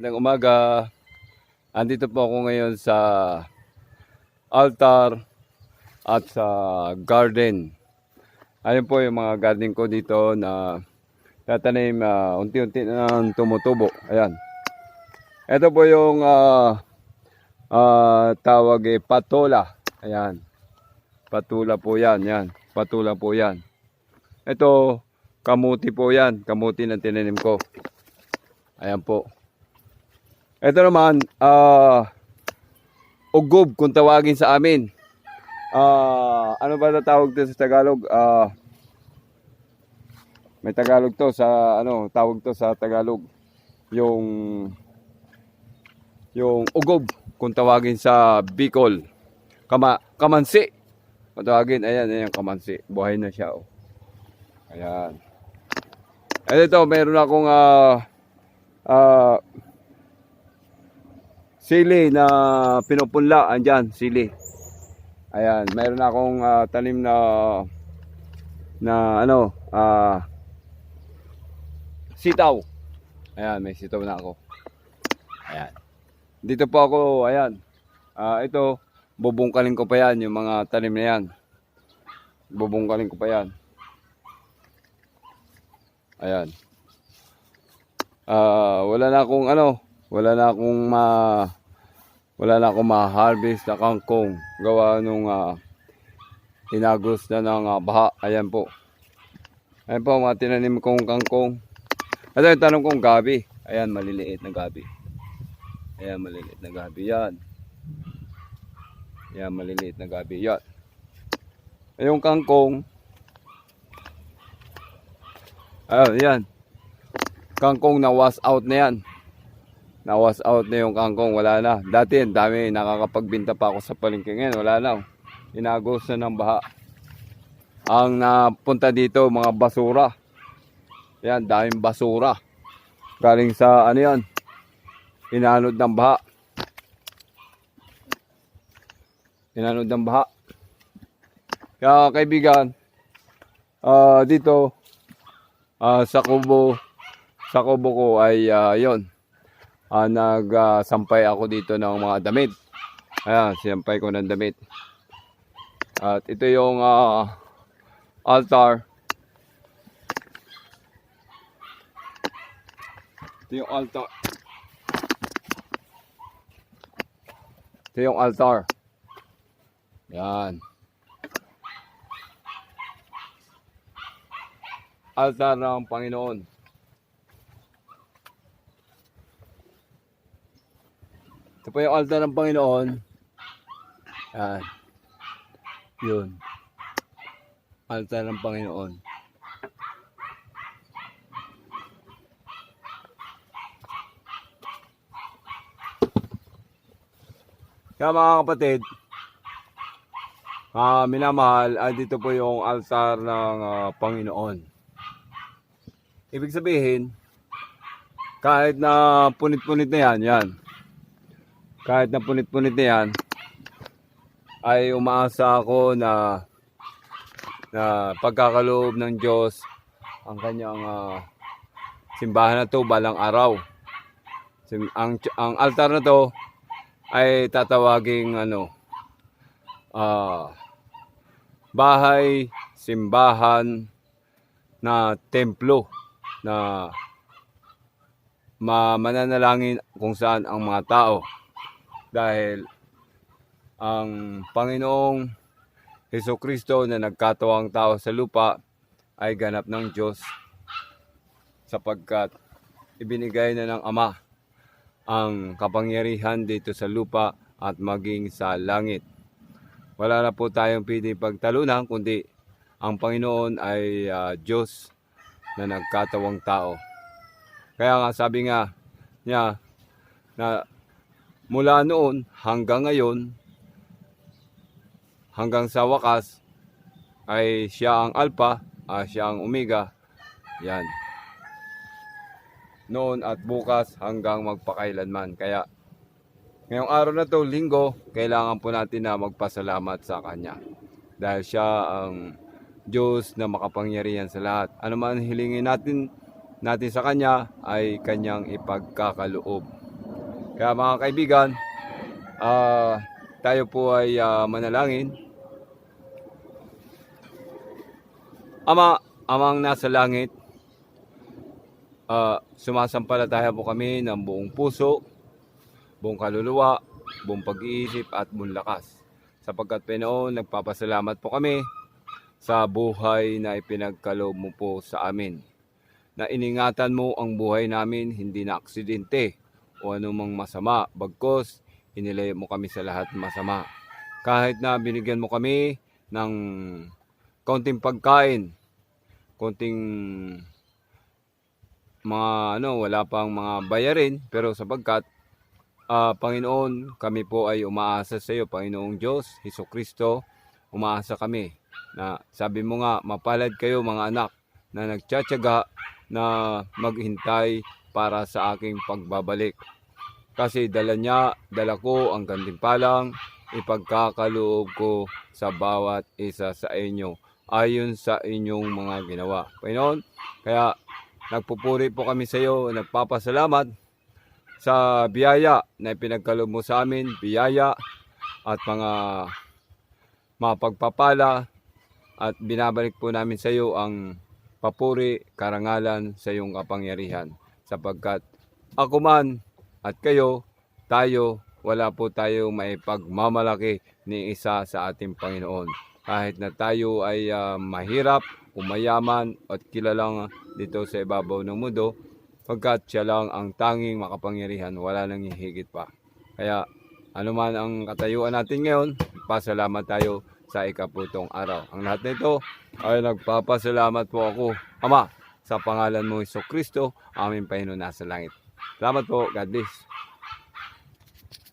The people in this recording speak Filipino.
Magandang umaga. Andito po ako ngayon sa altar at sa garden. Ayun po yung mga garden ko dito na tatanim ah, unti-unti na tumutubo. Ayan. Ito po yung ah, ah, tawag eh, patola. Ayan. Patula po yan. Yan. Patula po yan. Ito, kamuti po yan. Kamuti na tinanim ko. Ayan po. Ito naman, ah, ugob kung tawagin sa amin. Ah, ano ba tawag to sa Tagalog? Ah, may Tagalog to sa ano, tawag to sa Tagalog. Yung yung ugob kung tawagin sa Bicol. Kama, kamansi. Kung tawagin, ayan, ayan, kamansi. Buhay na siya, oh. Ayan. Ay, ito, meron akong ah, ah, sili na pinupunla. Andyan, sili. Ayan, meron akong ah, tanim na na ano, ah, sitaw. Ayan, may sitaw na ako. Ayan. Dito po ako, ayan. Ah, ito, bubungkalin ko pa yan, yung mga tanim na yan. Bubungkalin ko pa yan. Ayan. Ah, wala na akong ano, wala na akong ma wala na akong ma-harvest na kangkong gawa nung ah, inagos na ng ah, baha. Ayan po. Ayan po mga tinanim kong kangkong. Ito yung tanong kong gabi. Ayan, maliliit na gabi. Ayan, maliliit na gabi. Yan. Ayan, maliliit na gabi. Yan. Yung kangkong. Ayan, yan. Kangkong na was out na yan. Na was out na yung kangkong. Wala na. Dati, ang dami. Nakakapagbinta pa ako sa palengke ngayon. Wala na. Inagos na ng baha. Ang napunta dito, mga basura. Yan, daming basura. Galing sa ano yan. Inanod ng baha. Inanod ng baha. Kaya kaibigan, ah dito, ah sa kubo, sa kubo ko ay ah, yon. Ah, nagsampay ako dito ng mga damit. Ayan, sinampay ko ng damit. At ito yung ah, altar. Ito yung altar. Ito yung altar. Yan. Altar ng Panginoon. Ito po yung altar ng Panginoon. Yan. Yun. Altar ng Panginoon. Kaya mga kapatid, ah minamahal, ah, dito po yung altar ng ah, Panginoon. Ibig sabihin, kahit na punit-punit na yan, yan. Kahit na punit-punit na yan, ay umaasa ako na na pagkakaloob ng Diyos ang kanyang ah, simbahan na to balang araw. Sim- Ang, ang altar na to ay tatawaging ano ah bahay, simbahan na templo na ma mananalangin kung saan ang mga tao dahil ang Panginoong Heso Kristo na nagkatawang tao sa lupa ay ganap ng Diyos sapagkat ibinigay na ng Ama ang kapangyarihan dito sa lupa at maging sa langit. Wala na po tayong pwede pagtalunan kundi ang Panginoon ay ah, Diyos na nagkatawang tao. Kaya nga sabi nga niya na mula noon hanggang ngayon hanggang sa wakas ay siya ang alpha, ah, siya ang omega. Yan noon at bukas hanggang magpakailanman. Kaya ngayong araw na to, linggo, kailangan po natin na magpasalamat sa Kanya. Dahil siya ang Diyos na makapangyarihan sa lahat. Ano man hilingin natin, natin sa Kanya ay Kanyang ipagkakaloob. Kaya mga kaibigan, ah, tayo po ay ah, manalangin. Ama, amang nasa langit, ah, sumasampalataya po kami ng buong puso, buong kaluluwa, buong pag-iisip at buong lakas. Sapagkat Pinoon, nagpapasalamat po kami sa buhay na ipinagkaloob mo po sa amin. Na iningatan mo ang buhay namin, hindi na aksidente o anumang masama, bagkos inilay mo kami sa lahat masama. Kahit na binigyan mo kami ng kaunting pagkain, konting mga ano, wala pang mga bayarin, pero sapagkat ah, Panginoon, kami po ay umaasa sa iyo, Panginoong Diyos, Heso Kristo, umaasa kami na sabi mo nga, mapalad kayo mga anak na nagtsatsaga na maghintay para sa aking pagbabalik. Kasi dala niya, dala ko ang gantimpalang ipagkakaloob ko sa bawat isa sa inyo ayon sa inyong mga ginawa. Panginoon, kaya nagpupuri po kami sa iyo, nagpapasalamat sa biyaya na ipinagkaloob mo sa amin, biyaya at mga mapagpapala at binabalik po namin sa iyo ang papuri, karangalan sa iyong kapangyarihan sapagkat ako man at kayo, tayo, wala po tayo maipagmamalaki ni isa sa ating Panginoon. Kahit na tayo ay ah, mahirap, umayaman at kilalang dito sa ibabaw ng mundo, pagkat siya lang ang tanging makapangyarihan, wala nang hihigit pa. Kaya anuman ang katayuan natin ngayon, pasalamat tayo sa ikaputong araw. Ang lahat nito ay nagpapasalamat po ako, Ama, sa pangalan mo Iso Kristo, aming Panginoon nasa langit. Salamat po. God bless.